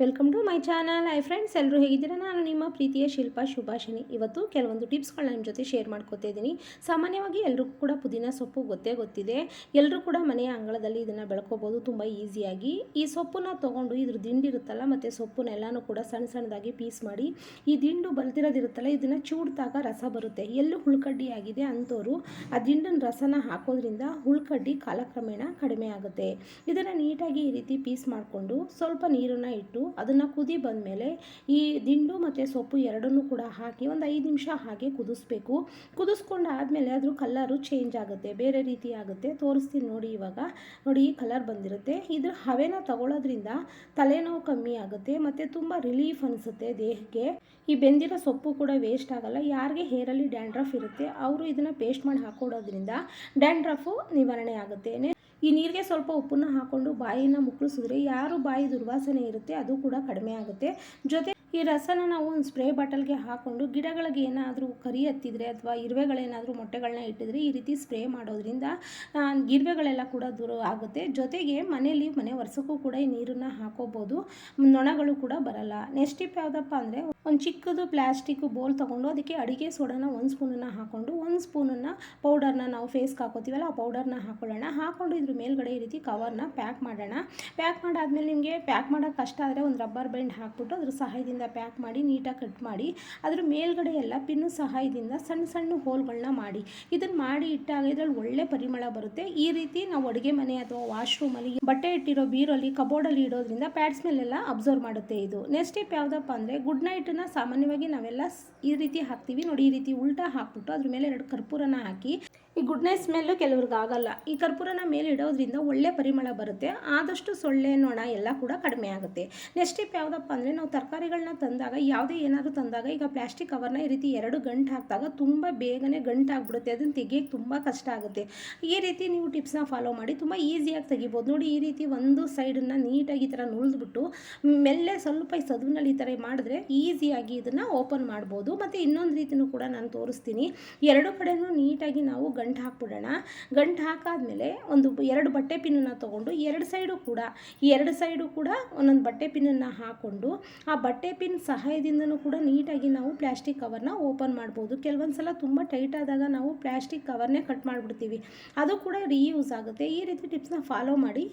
Welcome to my channel hi friends ಎಲ್ಲರೂ ಹೇಗಿದ್ದೀರಾ? ನಾನು ನಿಮ್ಮ ಪ್ರೀತಿಯ ಶಿಲ್ಪಾ ಶುಭಾಷಿನಿ ಇವತ್ತು ಕೆಲವೊಂದು ಟಿಪ್ಸ್ಗಳನ್ನ ನಿಮ್ಮ ಜೊತೆ ಶೇರ್ ಮಾಡ್ಕೋತಾ ಇದ್ದೀನಿ. ಸಾಮಾನ್ಯವಾಗಿ ಎಲ್ರಿಗೂ ಕೂಡ ಪುದೀನ ಸೊಪ್ಪು ಗೊತ್ತೇ ಗೊತ್ತಿದೆ. ಎಲ್ಲರೂ ಕೂಡ ಮನೆಯ ಅಂಗಳದಲ್ಲಿ ಇದನ್ನು ಬೆಳ್ಕೋಬೋದು. ತುಂಬ ಈಸಿಯಾಗಿ ಈ ಸೊಪ್ಪನ್ನ ತೊಗೊಂಡು ಇದ್ರ ದಿಂಡಿರುತ್ತಲ್ಲ ಮತ್ತು ಸೊಪ್ಪನ್ನೆಲ್ಲನೂ ಕೂಡ ಸಣ್ಣ ಸಣ್ಣದಾಗಿ ಪೀಸ್ ಮಾಡಿ, ಈ ದಿಂಡು ಬಲ್ದಿರೋದಿರುತ್ತಲ್ಲ, ಇದನ್ನು ಚೂಡ್ದಾಗ ರಸ ಬರುತ್ತೆ. ಎಲ್ಲೂ ಹುಳ್ಕಡ್ಡಿ ಆಗಿದೆ ಅಂಥವ್ರು ಆ ದಿಂಡಿನ ರಸನ ಹಾಕೋದ್ರಿಂದ ಹುಳ್ಕಡ್ಡಿ ಕಾಲಕ್ರಮೇಣ ಕಡಿಮೆ ಆಗುತ್ತೆ. ಇದನ್ನು ನೀಟಾಗಿ ಈ ರೀತಿ ಪೀಸ್ ಮಾಡಿಕೊಂಡು ಸ್ವಲ್ಪ ನೀರನ್ನು ಇಟ್ಟು ಅದನ್ನು ಕುದಿ ಬಂದಮೇಲೆ ಈ ದಿಂಡು ಮತ್ತು ಸೊಪ್ಪು ಎರಡನ್ನೂ ಕೂಡ ಹಾಕಿ ಒಂದು ಐದು ನಿಮಿಷ ಹಾಗೆ ಕುದಿಸ್ಬೇಕು. ಕುದಿಸ್ಕೊಂಡು ಆದಮೇಲೆ ಅದ್ರ ಕಲರ್ ಚೇಂಜ್ ಆಗುತ್ತೆ, ಬೇರೆ ರೀತಿ ಆಗುತ್ತೆ. ತೋರಿಸ್ತೀನಿ ನೋಡಿ ಇವಾಗ. ನೋಡಿ ಈ ಕಲರ್ ಬಂದಿರುತ್ತೆ. ಇದ್ರ ಹವೆನ ತಗೊಳ್ಳೋದ್ರಿಂದ ತಲೆನೋವು ಕಮ್ಮಿ ಆಗುತ್ತೆ ಮತ್ತು ತುಂಬ ರಿಲೀಫ್ ಅನಿಸುತ್ತೆ ದೇಹಕ್ಕೆ. ಈ ಬೆಂದಿರೋ ಸೊಪ್ಪು ಕೂಡ ವೇಸ್ಟ್ ಆಗಲ್ಲ. ಯಾರಿಗೆ ಹೇರಲ್ಲಿ ಡ್ಯಾಂಡ್ರಫ್ ಇರುತ್ತೆ, ಅವರು ಇದನ್ನು ಪೇಸ್ಟ್ ಮಾಡಿ ಹಾಕೊಡೋದ್ರಿಂದ ಡ್ಯಾಂಡ್ರಫು ನಿವಾರಣೆ ಆಗುತ್ತೆ. ಈ ನೀರಿಗೆ ಸ್ವಲ್ಪ ಉಪ್ಪನ್ನು ಹಾಕ್ಕೊಂಡು ಬಾಯಿನ ಮುಕ್ಕಳಿಸಿದ್ರೆ ಯಾರು ಬಾಯಿ ದುರ್ವಾಸನೆ ಇರುತ್ತೆ ಅದು ಕೂಡ ಕಡಿಮೆ ಆಗುತ್ತೆ. ಜೊತೆ ಈ ರಸನ ನಾವು ಒಂದು ಸ್ಪ್ರೇ ಬಾಟಲ್ಗೆ ಹಾಕ್ಕೊಂಡು ಗಿಡಗಳಿಗೆ ಏನಾದರೂ ಕರಿ ಹತ್ತಿದ್ರೆ ಅಥವಾ ಇರುವೆಗಳೇನಾದರೂ ಮೊಟ್ಟೆಗಳನ್ನ ಇಟ್ಟಿದ್ರೆ ಈ ರೀತಿ ಸ್ಪ್ರೇ ಮಾಡೋದ್ರಿಂದ ಇರುವೆಗಳೆಲ್ಲ ಕೂಡ ದೂರ ಆಗುತ್ತೆ. ಜೊತೆಗೆ ಮನೆಯಲ್ಲಿ ಮನೆ ವರ್ಷಕ್ಕೂ ಕೂಡ ಈ ನೀರನ್ನು ಹಾಕೋಬೋದು. ನೊಣಗಳು ಕೂಡ ಬರಲ್ಲ. ನೆಕ್ಸ್ಟ್ ಟಿಪ್ ಯಾವುದಪ್ಪ ಅಂದರೆ, ಒಂದು ಚಿಕ್ಕದು ಪ್ಲಾಸ್ಟಿಕ್ ಬೋಲ್ ತೊಗೊಂಡು ಅದಕ್ಕೆ ಅಡಿಗೆ ಸೋಡಾನ ಒಂದು ಸ್ಪೂನನ್ನು ಹಾಕ್ಕೊಂಡು ಒಂದು ಸ್ಪೂನನ್ನು ಪೌಡರ್ನ ನಾವು ಫೇಸ್ಗೆ ಹಾಕೋತೀವಲ್ಲ, ಆ ಪೌಡರ್ನ ಹಾಕೊಳ್ಳೋಣ. ಹಾಕ್ಕೊಂಡು ಇದ್ರ ಮೇಲ್ಗಡೆ ಈ ರೀತಿ ಕವರ್ನ ಪ್ಯಾಕ್ ಮಾಡೋಣ. ಪ್ಯಾಕ್ ಮಾಡಾದ್ಮೇಲೆ ನಿಮಗೆ ಪ್ಯಾಕ್ ಮಾಡೋಕ್ಕೆ ಕಷ್ಟ ಆದರೆ ಒಂದು ರಬ್ಬರ್ ಬೆಂಡ್ ಹಾಕ್ಬಿಟ್ಟು ಅದ್ರ ಸಹಾಯದಿಂದ ಪ್ಯಾಕ್ ಮಾಡಿ ನೀಟಾಗಿ ಕಟ್ ಮಾಡಿ, ಅದ್ರ ಮೇಲ್ಗಡೆ ಎಲ್ಲ ಪಿನ್ನು ಸಹಾಯದಿಂದ ಸಣ್ಣ ಸಣ್ಣ ಹೋಲ್ಗಳನ್ನ ಮಾಡಿ. ಇದನ್ನು ಮಾಡಿ ಇಟ್ಟಾಗ ಇದ್ರಲ್ಲಿ ಒಳ್ಳೆ ಪರಿಮಳ ಬರುತ್ತೆ. ಈ ರೀತಿ ನಾವು ಅಡುಗೆ ಮನೆ ಅಥವಾ ವಾಶ್ರೂಮಲ್ಲಿ ಬಟ್ಟೆ ಇಟ್ಟಿರೋ ಬೀರಲ್ಲಿ ಕಬೋರ್ಡಲ್ಲಿ ಇಡೋದ್ರಿಂದ ಪ್ಯಾಡ್ಸ್ ಮೇಲೆಲ್ಲ ಅಬ್ಸರ್ವ್ ಮಾಡುತ್ತೆ ಇದು. ನೆಕ್ಸ್ಟ್ ಸ್ಟೆಪ್ ಯಾವುದಪ್ಪ ಅಂದರೆ ಗುಡ್ ನೈಟ್ ಸಾಮಾನ್ಯವಾಗಿ ನಾವೆಲ್ಲ ಈ ರೀತಿ ಹಾಕ್ತೀವಿ. ನೋಡಿ ಈ ರೀತಿ ಉಲ್ಟಾ ಹಾಕ್ಬಿಟ್ಟು ಅದ್ರ ಮೇಲೆ ಎರಡು ಕರ್ಪೂರನ ಹಾಕಿ ಈ ಗುಡ್ನೆಸ್ ಸ್ಮೆಲ್ಲು ಕೆಲವ್ರಿಗೆ ಆಗಲ್ಲ. ಈ ಕರ್ಪೂರನ ಮೇಲೆ ಇಡೋದ್ರಿಂದ ಒಳ್ಳೆ ಪರಿಮಳ ಬರುತ್ತೆ. ಆದಷ್ಟು ಸೊಳ್ಳೆ, ನೊಣ ಎಲ್ಲ ಕೂಡ ಕಡಿಮೆ ಆಗುತ್ತೆ. ನೆಕ್ಸ್ಟ್ ಟಿಪ್ ಯಾವುದಪ್ಪ ಅಂದರೆ ನಾವು ತರಕಾರಿಗಳನ್ನ ತಂದಾಗ ಯಾವುದೇ ಏನಾದರೂ ತಂದಾಗ ಈಗ ಪ್ಲಾಸ್ಟಿಕ್ ಕವರ್ನ ಈ ರೀತಿ ಎರಡು ಗಂಟು ಹಾಕಿದಾಗ ತುಂಬ ಬೇಗನೆ ಗಂಟು ಆಗಿಬಿಡುತ್ತೆ. ಅದನ್ನು ತೆಗಿಯೋಕ್ಕೆ ತುಂಬ ಕಷ್ಟ ಆಗುತ್ತೆ. ಈ ರೀತಿ ನೀವು ಟಿಪ್ಸ್ನ ಫಾಲೋ ಮಾಡಿ ತುಂಬ ಈಸಿಯಾಗಿ ತೆಗಿಬೋದು. ನೋಡಿ, ಈ ರೀತಿ ಒಂದು ಸೈಡನ್ನು ನೀಟಾಗಿ ಈ ಥರ ನುಳಿದ್ಬಿಟ್ಟು ಮೆಲ್ಲೆ ಸ್ವಲ್ಪ ಈ ಸದುವಿನಲ್ಲಿ ಈ ಥರ ಮಾಡಿದ್ರೆ ಈಸಿಯಾಗಿ ಇದನ್ನು ಓಪನ್ ಮಾಡ್ಬೋದು. ಮತ್ತು ಇನ್ನೊಂದು ರೀತಿಯೂ ಕೂಡ ನಾನು ತೋರಿಸ್ತೀನಿ. ಎರಡು ಕಡೆಯೂ ನೀಟಾಗಿ ನಾವು ಹಾಕ್ಬಿಡೋಣ. ಗಂಟು ಹಾಕಾದ್ಮೇಲೆ ಒಂದು ಎರಡು ಬಟ್ಟೆ ಪಿನ್ನನ್ನು ತೊಗೊಂಡು ಎರಡು ಸೈಡು ಕೂಡ, ಈ ಎರಡು ಸೈಡು ಕೂಡ ಒಂದೊಂದು ಬಟ್ಟೆ ಪಿನ್ನನ್ನು ಹಾಕ್ಕೊಂಡು, ಆ ಬಟ್ಟೆ ಪಿನ್ ಸಹಾಯದಿಂದನೂ ಕೂಡ ನೀಟಾಗಿ ನಾವು ಪ್ಲಾಸ್ಟಿಕ್ ಕವರ್ನ ಓಪನ್ ಮಾಡ್ಬೋದು. ಕೆಲವೊಂದು ಸಲ ತುಂಬ ಟೈಟ್ ಆದಾಗ ನಾವು ಪ್ಲಾಸ್ಟಿಕ್ ಕವರ್ನೇ ಕಟ್ ಮಾಡಿಬಿಡ್ತೀವಿ. ಅದು ಕೂಡ ರೀಯೂಸ್ ಆಗುತ್ತೆ. ಈ ರೀತಿ ಟಿಪ್ಸ್ನ ಫಾಲೋ ಮಾಡಿ,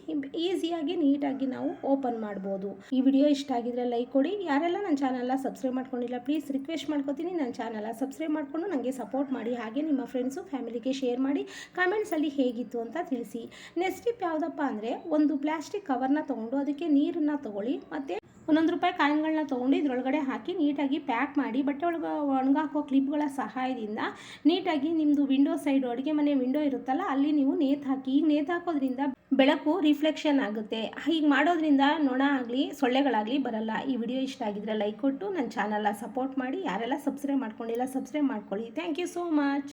ಈಸಿಯಾಗಿ ನೀಟಾಗಿ ನಾವು ಓಪನ್ ಮಾಡ್ಬೋದು. ಈ ವಿಡಿಯೋ ಇಷ್ಟ ಆಗಿದ್ರೆ ಲೈಕ್ ಕೊಡಿ. ಯಾರೆಲ್ಲ ನನ್ನ ಚಾನಲ್ನ ಸಬ್ಸ್ಕ್ರೈಬ್ ಮಾಡ್ಕೊಂಡಿಲ್ಲ, ಪ್ಲೀಸ್ ರಿಕ್ವೆಸ್ಟ್ ಮಾಡ್ಕೊತೀನಿ. ನನ್ನ ಚಾನಲ್ನ ಸಬ್ಸ್ಕ್ರೈಬ್ ಮಾಡಿಕೊಂಡು ನನಗೆ ಸಪೋರ್ಟ್ ಮಾಡಿ. ಹಾಗೆ ನಿಮ್ಮ ಫ್ರೆಂಡ್ಸು ಫ್ಯಾಮಿಲಿಗೆ ಶೇರ್ ಮಾಡಿ ಕಮೆಂಟ್ಸಲ್ಲಿ ಹೇಗಿತ್ತು ಅಂತ ತಿಳಿಸಿ. ನೆಕ್ಸ್ಟ್ ಟಿಪ್ ಯಾವುದಪ್ಪ ಅಂದರೆ ಒಂದು ಪ್ಲಾಸ್ಟಿಕ್ ಕವರ್ನ ತೊಗೊಂಡು ಅದಕ್ಕೆ ನೀರನ್ನು ತೊಗೊಳ್ಳಿ, ಮತ್ತು ಒಂದೊಂದು ರೂಪಾಯಿ ಕಾಯಿನ್ಗಳನ್ನ ತೊಗೊಂಡು ಇದರೊಳಗಡೆ ಹಾಕಿ ನೀಟಾಗಿ ಪ್ಯಾಕ್ ಮಾಡಿ, ಬಟ್ಟೆ ಒಳಗೆ ಒಣಗಾಕೋ ಕ್ಲಿಪ್ಗಳ ಸಹಾಯದಿಂದ ನೀಟಾಗಿ ನಿಮ್ಮದು ವಿಂಡೋ ಸೈಡು ಅಡುಗೆ ಮನೆ ವಿಂಡೋ ಇರುತ್ತಲ್ಲ, ಅಲ್ಲಿ ನೀವು ನೇತು ಹಾಕಿ ಈಗ ನೇತು ಹಾಕೋದ್ರಿಂದ ಬೆಳಕು ರಿಫ್ಲೆಕ್ಷನ್ ಆಗುತ್ತೆ. ಹೀಗೆ ಮಾಡೋದ್ರಿಂದ ನೊಣ ಆಗಲಿ, ಸೊಳ್ಳೆಗಳಾಗಲಿ ಬರಲ್ಲ. ಈ ವಿಡಿಯೋ ಇಷ್ಟ ಆಗಿದ್ರೆ ಲೈಕ್ ಕೊಟ್ಟು ನನ್ನ ಚಾನಲ್ನ ಸಪೋರ್ಟ್ ಮಾಡಿ. ಯಾರೆಲ್ಲ ಸಬ್ಸ್ಕ್ರೈಬ್ ಮಾಡ್ಕೊಂಡಿಲ್ಲ ಸಬ್ಸ್ಕ್ರೈಬ್ ಮಾಡ್ಕೊಳ್ಳಿ. Thank you so much